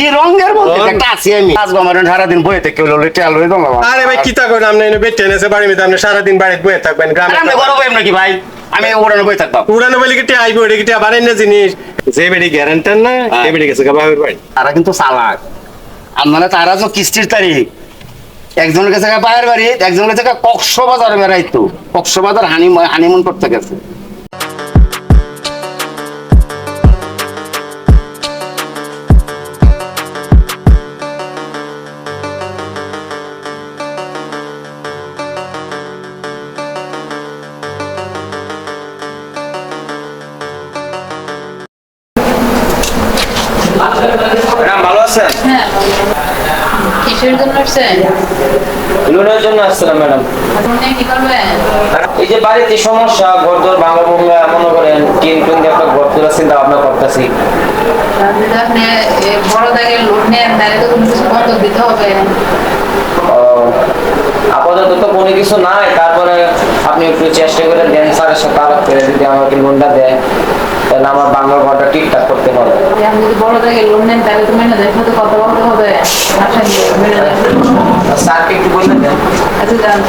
কি রঙের মধ্যে রং? একটা আছি আমি। কাজ আমার সারাদিন বইয়ে থেকে হলো টেল দম আরে ভাই আপনি এনে বেটে এনেছে বাড়ি মধ্যে আপনি বাড়িতে বয়ে থাকবেন গ্রামে আমি বড় নাকি ভাই? আমি ওড়ানো বই থাকতাম। বলে কি আইব ওটা কি আবার এনে জিনিস? যে বেড়ি গ্যারান্টার না। সে বেড়ি গেছে বাড়ি। তারা কিন্তু চালাক। আর মানে তারা তো কিস্তির তারিখ একজনের কাছে বাইরের বাড়ি একজনের কাছে কক্সবাজার বেড়াইতো। কক্সবাজার হানি হানিমুন করতে গেছে। জন্য আসছেন? লোনের জন্য আসছিলাম ম্যাডাম। কি করবেন এই যে বাড়িতে সমস্যা ঘর দর ভাঙা ভঙ্গা মনে করেন টিন টুন দিয়ে একটা ঘর তোলার চিন্তা ভাবনা করতেছি। আপনি তো আপনি এ, বড় দাগে লোন নেন তাহলে তো কোনো কিছু বন্ধক দিতে হবে। আপাতত তো কোনো কিছু নাই তারপরে আপনি একটু চেষ্টা করে দেন স্যারের সাথে আলাপ করে যদি আমাকে লোনটা দেয় তাহলে আমার বাংলা ঘরটা ঠিকঠাক করতে আপনি যদি বড় দাগে লোন নেন তাহলে তো ম্যানেজারের সাথে কথা বলতে হবে। স্যারকে একটু বললে আচ্ছা। যান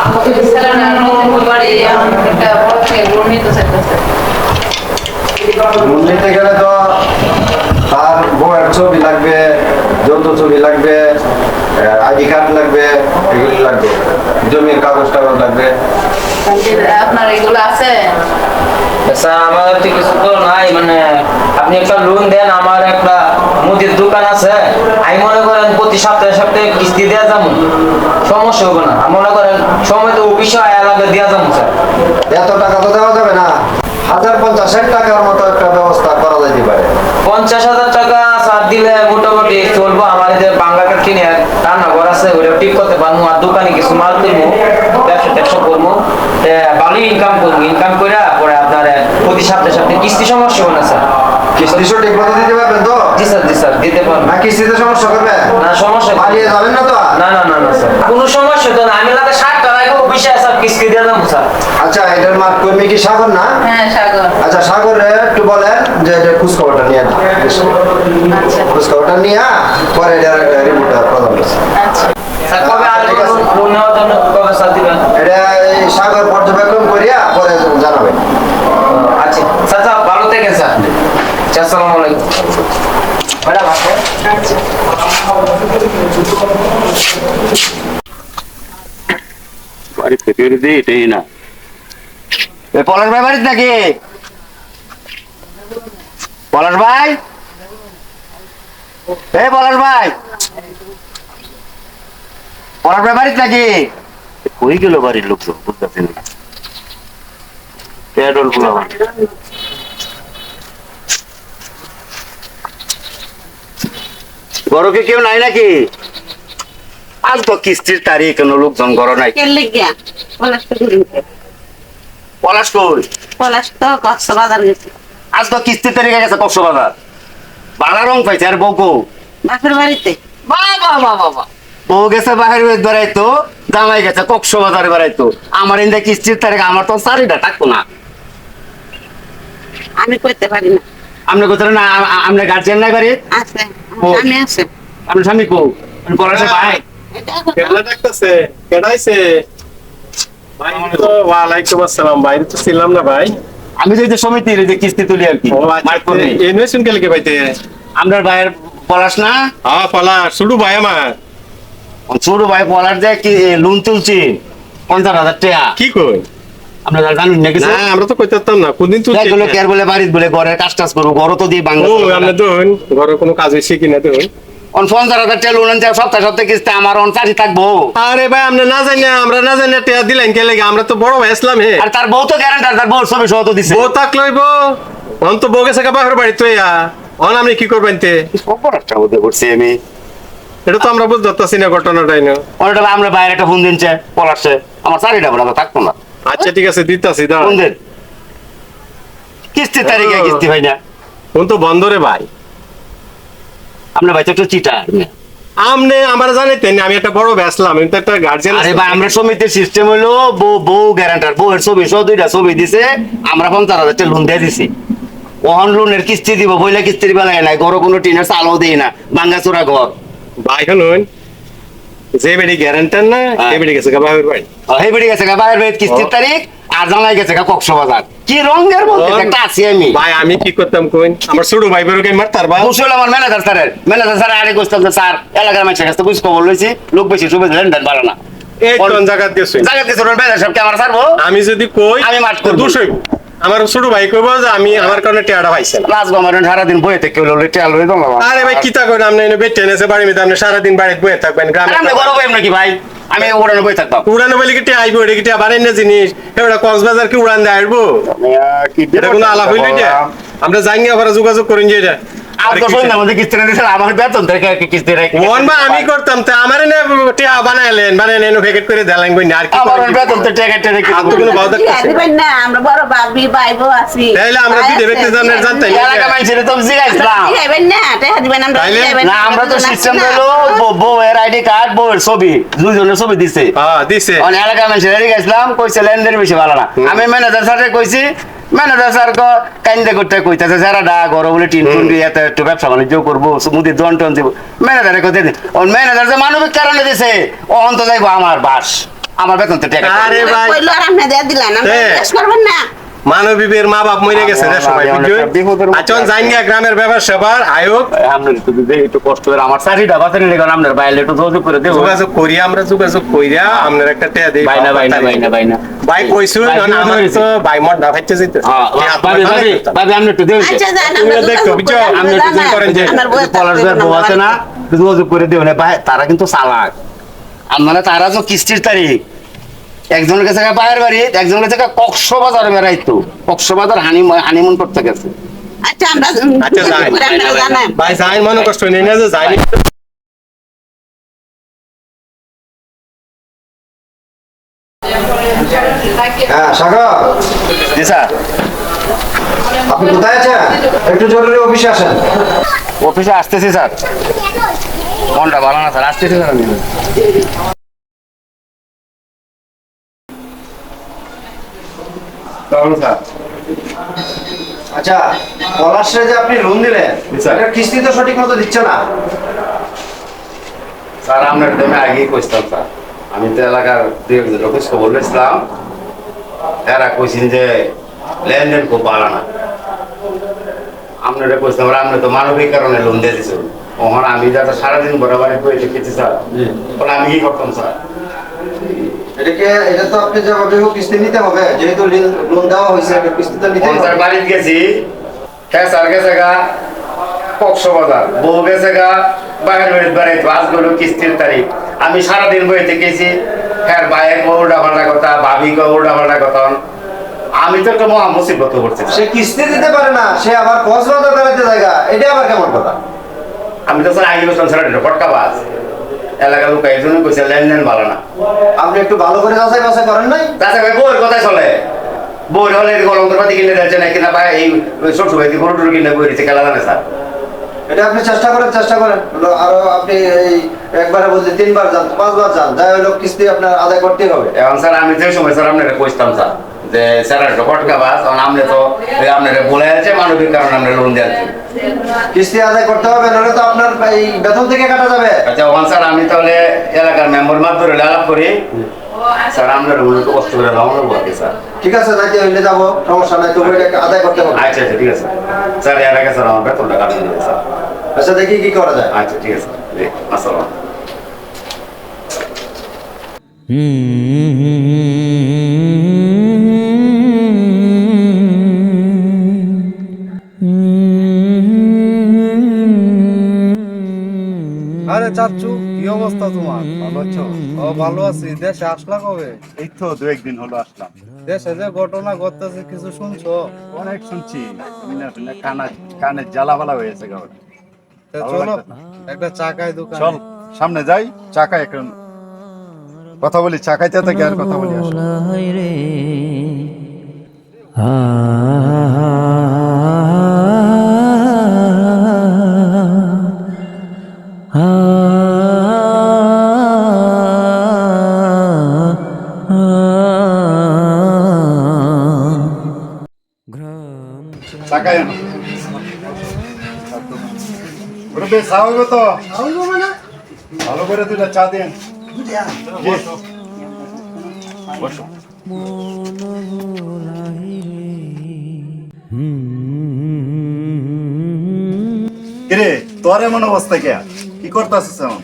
আমাকে বিস্তার গেলে তো তার বউয়ের ছবি লাগবে যৌথ ছবি লাগবে আইডি কার্ড লাগবে এগুলি লাগবে। জমির কাগজ টাগজ লাগবে। আপনার এগুলো আছে? স্যার আমার তো কিছু তো নাই মানে আপনি একটা লোন দেন আমার একটা মুদির দোকান আছে। আমি মনে করেন প্রতি সপ্তাহে সপ্তাহে কিস্তি দেওয়া যাব। সমস্যা হবে না। মনে করেন সময় তো অফিসে এলাকা দেওয়া যাব স্যার। এত টাকা তো দেওয়া যাবে না। হাজার পঞ্চাশ টাকার মতো একটা ব্যবস্থা করা যেতে পারে। পঞ্চাশ হাজার টাকা স্যার দিলে মোটামুটি চলবো। যে বাংলাটা কিনে আছে ওরা ঠিক করতে পারব আর দোকানে কিছু মাল কিনবো ব্যবসা ট্যাবসা করব। তে ভালো ইনকাম করব ইনকাম করে পরে আপনার প্রতি সপ্তাহে সপ্তাহে কিস্তি সমস্যা হবে না স্যার। কিস্তি সঠিক মতো দিতে পারবেন তো? জি স্যার জি স্যার দিতে পারব। না কিস্তিতে সমস্যা করবে? না সমস্যা পালিয়ে যাবেন না তো? না না না না স্যার। কোনো সমস্যা তো না আমি লাগে ষাট টাকা রাখব বিষয় কিস্তি দিয়ে দেবো স্যার। আচ্ছা এটার মাঠ কর্মী কি সাগর না? হ্যাঁ সাগর। আচ্ছা সাগরে একটু বলেন যে এটা খোঁজখবরটা নিয়ে আচ্ছা। খোঁজখবরটা নিয়ে পরে একটা রিপোর্টটা প্রদান করছে আচ্ছা। এটা সাগর পর্যবেক্ষণ করিয়া পরে জানাবেন। আচ্ছা। স্যার ভালো থেকে স্যার। আচ্ছা, আসসালামু আলাইকুম। ম্যাডাম আসেন। বাড়ি থেকে এটাই না। এ পলাশ ভাই বাড়িতে নাকি? পলাশ ভাই? এ পলাশ ভাই? পলাশ ভাই বাড়িতে নাকি? কই গেল বাড়ির বুঝতেছি না। পেট্রোল কেউ নাই নাকি? আজ তো কিস্তির তারিখ কোনো লোকজন গড় নাই। পলাশ কই? পলাশ তো কক্সবাজার গেছে। আজ তো কিস্তির তারিখে গেছে কক্সবাজার। বালা রং পাইছে আর বউকো বাপের বাড়িতে। বাবা বাবা বাবা বউ গেছে বাহির বেড়াইতো জামাই গেছে কক্সবাজারে বেড়াইতো আমার ইন্দা কিস্তির তারিখ আমার তো চারিটা থাকতো না। আমি করতে পারি না। আপনি কোথাও না আ- আ- আপনার গার্জিয়ান না করে আছে আমি আছে। আপনার স্বামী কো পলাশে ভাই? এটা এখন কেডাইছে? ওয়ালাইকুম আসসালাম বাইরে তো ছিলাম না ভাই। আমি যে যে সমিতির যে কিস্তি তুলি আর কি। আচ্ছা ইনভেস্টমেন্ট কে পাইতে আপনার ভাইয়ের পলাশ না? হ্যাঁ শুরু ভাই আমার। ছোট ভাই পলাশ যে কি লোন তুলছি পঞ্চাশ হাজার টাকা। কি কই? আপনার জানেন না কিছু না আমরা তো না কোনদিন তুই কেয়ার বলে বাড়িতে বলে ঘরের কাজ টাজ করব ঘর তো দিয়ে বাংলা ও আমরা দোন ঘরে কোনো কাজ হইছে কিনা দোন অন পঞ্চাশ হাজার টাকা লোন আনছে সপ্তাহে সপ্তাহে কিস্তি আমার অন থাকব। আরে ভাই আমরা না জানি না, আমরা না জানি না টেয়া দিলেন কে লাগে? আমরা তো বড় ভাই হে। আর তার বউ তো গ্যারান্টার তার বউর ছবি সহ তো দিছে। বউ তাক লইব? অন তো বউ গেছে বাপের বাড়ি তো ইয়া অন আমি কি করবেন তে? করছি আমি? এটা তো আমরা বুঝতে না ঘটনাটাই না ওটা আমরা বাইরে একটা ফোন দিনছে পলাশে আমার চারিটা বড় থাকতো না। আচ্ছা ঠিক আছে দিতাছি দাঁড়া ফোন দিন? কিস্তি তারিখে কিস্তি ভাই না। ফোন তো বন্ধ রে ভাই। আপনার ভাই তো একটু চিটা আমনে আমার জানাইতেন আমি একটা বড় বেসলাম আমি তো একটা গার্জিয়ান আরে ভাই আমরা সমিতির সিস্টেম হলো বউ বউ গ্যারান্টার বউয়ের ছবি সহ দুইটা ছবি দিছে আমরা পঞ্চাশ হাজার টাকা লোন দিয়ে দিছি। ওহন লোনের কিস্তি দিব বইলে কিস্তি দিবা লাগে নাই ঘর কোনো টিনের চালও দেই না ভাঙ্গা চোরা ঘর। ভাই শুনুন যে বেড়ি গ্যারান্টার না হ্যাঁ। সে বেড়ি গেছে গা বাহির বাড়ি। হে বেড়ে গেছে গা বাইরের বেদ কিস্তির তারিখ জানাই গেছে গা কক্সবাজার। কি রঙের রং? একটা আছি আমি। ভাই আমি কি করতাম কইন? আমার ছোট ভাই বেরোকে মারতার বা মুসল আমার ম্যানেজার স্যারের। ম্যানেজার স্যার আরে কইতাম যে স্যার এলাকার মানুষের কাছে বুঝ খবর লইছি লোক বেশি সুবিধা লেনদেন ভালো না। এই কোন জায়গা দিয়েছে। জায়গা দিছে ম্যানেজার সব ক্যামেরা ছাড়বো আমি যদি কই আমি মাঠ করব। আমার ছোট ভাই কইব যে আমি আমার কারণে টেয়াটা আমার সারাদিন বইয়ে থেকে লই টেয়া লই দম আরে ভাই করেন আপনি এনে বেটে এনেছে বাড়ি আপনি সারাদিন বাড়িতে বয়ে থাকবেন গ্রামে বড় নাকি ভাই? আমি উড়ানো বই থাকতাম। উড়ানো বলি কি টিয়া আইবো? এটা কি টিয়া বাড়াই না জিনিস? এবার কক্সবাজার কি উড়ান দিয়ে এটা কোনো আলাপ হইল এটা আমরা আবার যোগাযোগ করেন যে এটা। আর তো শুন না আমাদের কিস্তি না দিছে আমার বেতন থেকে কিস্তি রেখে বা আমি করতাম তা আমার এনে টিয়া বানাইলেন বানাই প্যাকেট করে দেলাইন বই আর কি আমার বেতন তো টাকা টাকা আর তো কোনো ভাও দিবেন না। আমরা বড় ভাবি ভাইবো আছি। তাইলে আমরা ভাই বিদে আছে, ব্যক্তি জানতাই দিবেন। এলাকা মানুষের তো জিগাইছিলাম দিবেন না টাকা দিবেন আমরা দিবেন না আমরা তো সিস্টেম হলো বউ- বউয়ের আইডি কার্ড বউয়ের ছবি দুইজনের ছবি দিছে। হ্যাঁ দিছে। অনেক এলাকা মানুষের গেছিলাম কইছে লেনদেন বেশি ভালো না। আমি ম্যানেজার স্যারকে কইছি ম্যানেজার স্যার কো কাইন্দে করতে কইতাছে যারা ডা ঘর বলে টিন টুন দিয়ে এত একটু ব্যবসা বাণিজ্য করব মুদি জন টন দিব। ম্যানেজারে কইতে দিন ওর ম্যানেজার যে মানবিক কারণে দিছে ও অন্ত যাইবো আমার বাস আমার বেতন তো টাকা আরে ভাই। কইলো আর আপনি দিয়ে দিলেন আমরা হ্যাঁ। করবেন না? মানবীবের মা বাপ মরে গেছে রে সবাই বুঝছেন আচ্ছা আছি। জানি গ্রামের ব্যাপার সেবার আয়োগ। আপনার একটু দিতে একটু কষ্ট করে আমার চাকরিটা বাঁচানি লেগে আপনার বাইরে একটু যোগাযোগ করে দেবো। যোগাযোগ করি আমরা যোগাযোগ কইরা আপনার একটা টিয়া দেই বাইনা বাইনা বাইনা বাইনা ভাই কইছু ভাই, না আমার তো ভাই। মন না ফাইতে যেতে। হ্যাঁ, ভাবি ভাবি ভাবি আপনি একটু দেবেন আচ্ছা যান আমরা দেখো, বুঝছ? আমরা আপনি একটু। করেন যে, আমার পলাশ থাকতে বউ আছে না যোগাযোগ করে দিও না ভাই তারা কিন্তু চালাক। আর মানে তারা তো কিস্তির তারিখ একজনের কাছে পায়ের বাড়ি একজনের কাছে কক্সবাজারে বেড়াইতো। কক্সবাজার হানি হানিমুন করতে গেছে। আচ্ছা আমরা আচ্ছা, ভাই যাই মনে কষ্ট নেই না যে হ্যাঁ সাগর। জি স্যার। আপনি কোথায় আছেন? একটু জরুরি অফিসে আসেন। অফিসে আসতেছি স্যার। মনটা ভালো না স্যার। আসতেছি স্যার আমি তখন স্যার আচ্ছা পলাশে যে আপনি লোন দিলেন। এটার কিস্তি তো সঠিক মতো দিচ্ছে না। স্যার আপনার তো আমি আগেই কইতাম স্যার। আমি তো এলাকার একজন খবর নিয়েছিলাম এরা কইছেন যে লেনদেন খুব ভালো না। আপনারা কইছিলাম আপনি তো মানবিক কারণে লোন দিয়ে দিছেন ওখান আমি যাতে সারাদিন বরাবরই বই লিখেছি স্যার। আমি কি করতাম স্যার? এটাকে এটা তো আপনি যেভাবে হোক কিস্তি নিতে হবে যেহেতু লোন দেওয়া হয়েছে এটা কিস্তি তো নিতে হবে। বাড়িতে গেছি হ্যাঁ স্যার গেছে গা কক্সবাজার বউ গেছে গা বাইরের বেড়াইতো আজ গেল কিস্তির তারিখ। আমি সারাদিন বইতে থেকেছি হ্যাঁ বাইরে উল্টা পাল্টা কথা ভাবি উল্টা পাল্টা কথা। আমি তো একটা মহা মুসিবত করছি সে কিস্তি দিতে পারে না সে আবার কক্সবাজার বেড়াতে জায়গা এটা আবার কেমন কথা? আমি তো স্যার আগে বলছিলাম স্যার এটা ফটকা বাস। এলাকার লোক একজন কইছে লেনদেন ভালো না। আপনি একটু ভালো করে যাচাই বাছাই করেন নাই? তাছাড়া ভাই বউয়ের কথাই চলে। বউয়ের হলে গরম গলন্তপাতি কিনে দিচ্ছে না কিনা ভাই এই ছোট ভাই গরু টরু কিনে বই দিচ্ছে খেলা জানে স্যার। এটা আপনি চেষ্টা করেন চেষ্টা করেন। আরও আপনি এই একবারে বলতে তিনবার যান পাঁচবার যান। যাই হলো কিস্তি আপনার আদায় করতেই হবে। এখন স্যার আমি যে সময় স্যার আপনারা কইতাম স্যার যে স্যার একটা ফটকা বাস আপনি তো আপনারা বলে আছে মানবিক কারণে আমরা লোন দিয়েছি কিস্তি আদায় করতে হবে নাহলে তো আপনার এই বেতন থেকে কাটা যাবে। আচ্ছা ওখান স্যার আমি তাহলে এলাকার মেম্বার মাধ্যমে আলাপ করি। স্যার আপনার কষ্ট করে স্যার। ঠিক আছে হইলে যাব সমস্যা নাই তবু এটা আদায় করতে হবে। আচ্ছা আচ্ছা ঠিক আছে। স্যার স্যার আমার বেতনটা কাটিয়ে দেবে স্যার। আচ্ছা দেখি কি করা যায়। আচ্ছা ঠিক আছে। আসসালাম আরে চাচু কি অবস্থা তোমার? ভালো আছো? ও ভালো আছি। দেশে আসলা কবে? এই তো দু একদিন হলো আসলাম। দেশে যে ঘটনা ঘটতেছে কিছু শুনছো? অনেক শুনছি। শুনে শুনে কানা কানের জ্বালা বালা হয়েছে গাওয়া চলো একটা চাকায় দোকান। চল সামনে যাই চাকা এখন। কথা বলি চাকাইতে খাইতে আর কথা বলি তো? মানে? ভালো করে তুই চা দেন কিরে তোর এমন অবস্থা কে? কি করতেছিস এখন?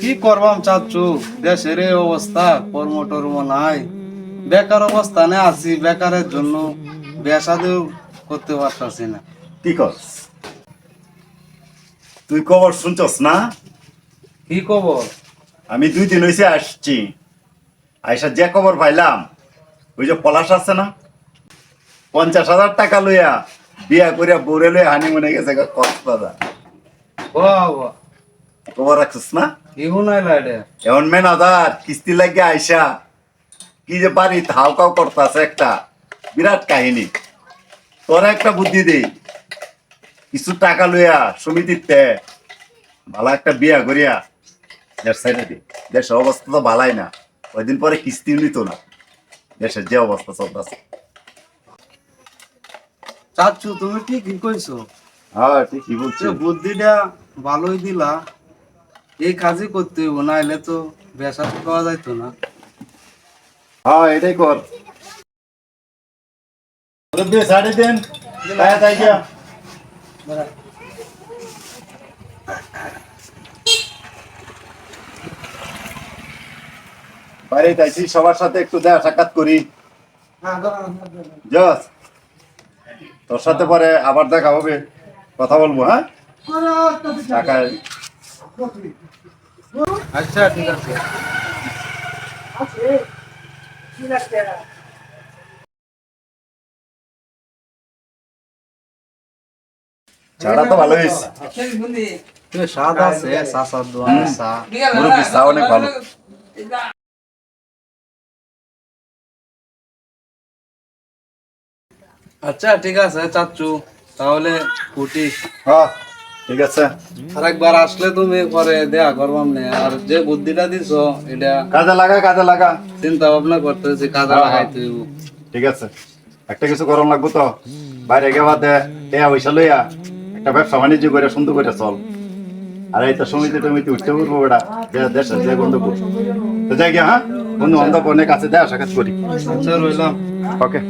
কি করবাম চাচ্ছু দেশের এই অবস্থা কর্ম টর্ম নাই। বেকার অবস্থানে আছি বেকারের জন্য। বেসাদেও করতে পারতাছি না। কি কর তুই খবর শুনছস না? কি খবর? আমি দুই দিন হয়েছে আসছি। আইসা যে খবর পাইলাম ওই যে পলাশ আছে না? পঞ্চাশ হাজার টাকা লইয়া বিয়া করিয়া বউরে লইয়া হানি মনে গেছে কক্সবাজার। খবর রাখছিস না? এমন ম্যানেজার কিস্তি লাগিয়ে আইসা কি যে বাড়ি হাউ কাউ করতেছে একটা। বিরাট কাহিনী। তোর একটা বুদ্ধি দেই। কিছু টাকা লইয়া সমিতিতে ভালো একটা বিয়া করিয়া দেশ সাইডে দেশের অবস্থা তো ভালাই না। কয়দিন পরে কিস্তি নিত না। দেশের যে অবস্থা চলতেছে। চাচ্ছু তুমি ঠিকই কইছো। হ্যাঁ ঠিকই বলছি। বুদ্ধিটা ভালোই দিলা এই কাজই করতে হইব নাইলে তো বেসা পাওয়া যাইতো না। হ্যাঁ এটাই কর। সাড়ে দেন। তাই তাই বাইরে তাইছি সবার সাথে একটু দেখা সাক্ষাৎ করি। জস তোর সাথে পরে আবার দেখা হবে কথা বলব হ্যাঁ? আচ্ছা ঠিক আছে। ছাড়া তো ভালো হয়েছে। তুমি আছে অনেক ভালো। আচ্ছা ঠিক আছে চাচ্ছু তাহলে উঠি। হ্যাঁ ঠিক আছে। আরেকবার আসলে তুমি পরে দেয়া করবাম নে। আর যে বুদ্ধিটা দিছো এটা কাজে লাগা কাজে লাগা। চিন্তা ভাবনা করতেছি কাজে হ্যাঁ, লাগাইতে হইব। ঠিক আছে। একটা কিছু গরম লাগবো তো। বাইরে গেবা দে টেয়া পয়সা লইয়া একটা ব্যবসা বাণিজ্য করে সুন্দর করে চল। আর এই তো সমিতি টমিতি উঠতে পারব বেটা যে দেশের যে বন্ধু তো যাই গিয়া হ্যাঁ? বন্ধু অনেক আছে দেয়া সাক্ষাৎ করি। আচ্ছা রইলাম। ওকে।